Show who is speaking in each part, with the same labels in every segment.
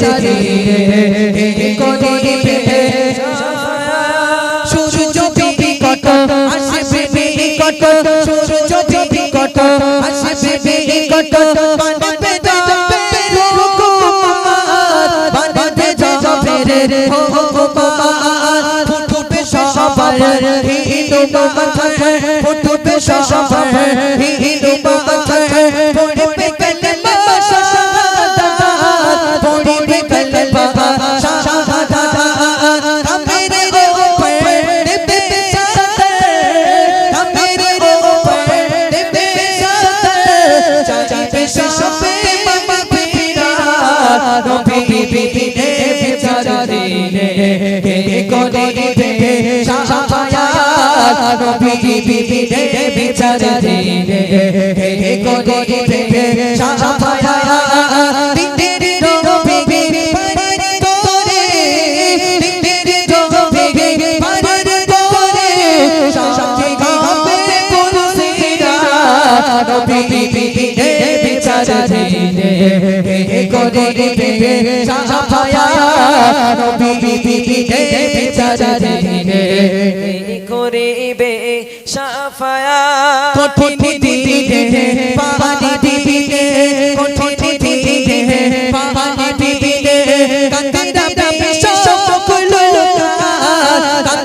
Speaker 1: বিচার দিলে করিবে। সূর্য বিকট, আসবে বিকট। সূর্য বিকট, আসবে বিকট। বাঁধবে যাবে রুকুমার বাঁধবে যাবে রে হুকুমার ফুটবে সবার হিন্দু মাথায় ফুটবে সবার হিন্দু মাথায় শান্তি গাবে কুরসিরা নবী বিবিনে বিচার দিলে করিবে সাফায়া নবী বিবিনে বিচার
Speaker 2: করিবে সাফায়া।
Speaker 1: কঠিন দিনে পাহাড়ি কঠিন সকল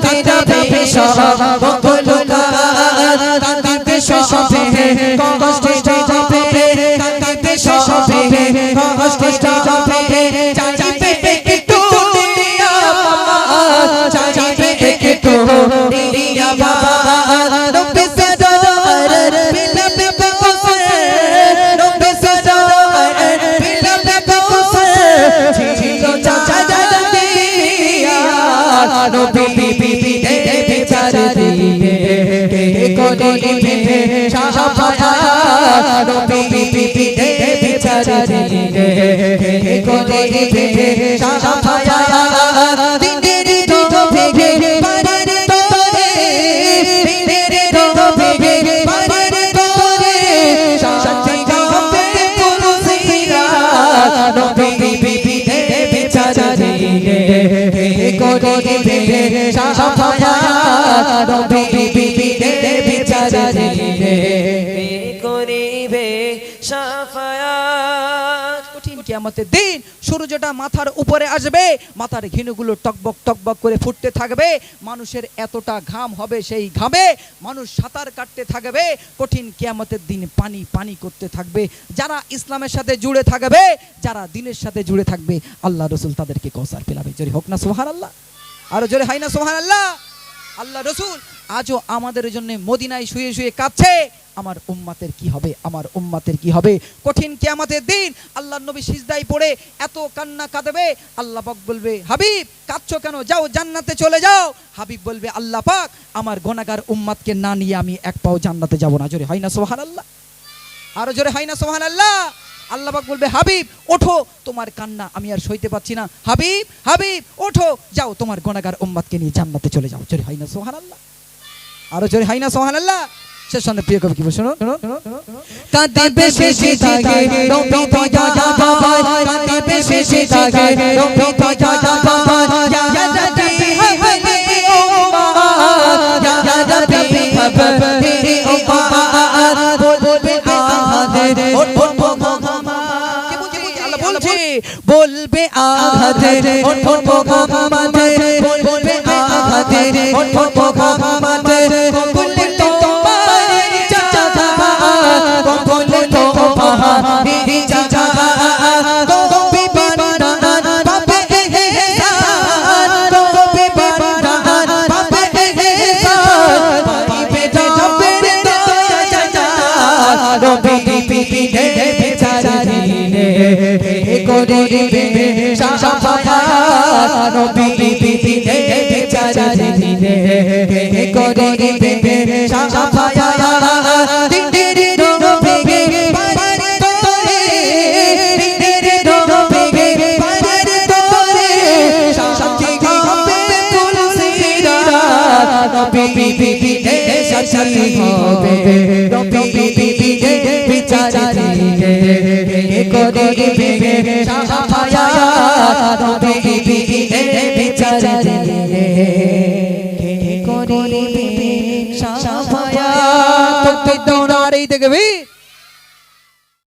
Speaker 1: কান্দিরা বিচার দিলে করিবে নবী বিবি বিচার দিলে করিবে সাফায়া দিনের নবী বিবি বিচার দিলে করিবে সাফায়া
Speaker 3: কঠিন কিয়ামতের দিন সূর্যটা মাথার উপরে আসবে মাথার ঘিনুগুলো টকবক টকবক করে ফুটতে থাকবে মানুষের এতটা ঘাম হবে সেই ঘামে মানুষ সাঁতার কাটতে থাকবে কঠিন কিয়ামতের দিন পানি পানি করতে থাকবে যারা ইসলামের সাথে জুড়ে থাকবে যারা দিনের সাথে জুড়ে থাকবে আল্লাহ রসুল তাদেরকে কৌসার পেলাবে। জোরে হোক না সোহার আল্লাহ আরও জোরে হাই না সোহার আল্লাহ আল্লাহ রসুল, আজও আমাদের জন্য মদিনায় শুয়ে শুয়ে কাঁদছে আমার উম্মাতের কি হবে? আমার উম্মাতের কি হবে? কঠিন কিয়ামতের দিন আল্লাহ নবী সিজদাই পড়ে এত কান্না কাঁদবে। আল্লাহ পাক বলবে, হাবিব, কাঁদছো কেন? যাও জান্নাতে চলে যাও। হাবিব বলবে, আল্লাহ পাক, আমার গোনাগার উম্মাতকে না নিয়ে আমি এক পাও জান্নাতে যাব না। জোরে হয় না সোহান আল্লাহ আরও জোরে হয় না সোহান আল্লাহ আল্লাহ পাক বলবে হাবিব ওঠো তোমার কান্না আমি আর সইতে পারছি না। হাবিব হাবিব ওঠো যাও তোমার গোনাগার ওম্মাদকে নিয়ে জান্নাতে চলে যাও। চলে হয় না সোহান আল্লাহ আরও চলে হয় না সোহান আল্লাহ শেষ সঙ্গে প্রিয় কবি কি শোনো।
Speaker 1: কাঁদিবে শেষে কাঁদিবে বলবে ভগমাদের বলবে আহাদের করিবে সাফায়াত নবী বিবিনে বিচার দিনে কে করিবে সাফায়াত দিনের নবী পারার তোরে দিনের নবী পারার তোরে সাক্ষী হবে নবী বিবিনে সাক্ষী হবে বিবি শাহায়াত নবী বিবি এ বিচার দিলে করি বিবি শাহায়াত তুই দৌড়ারেই দেখবি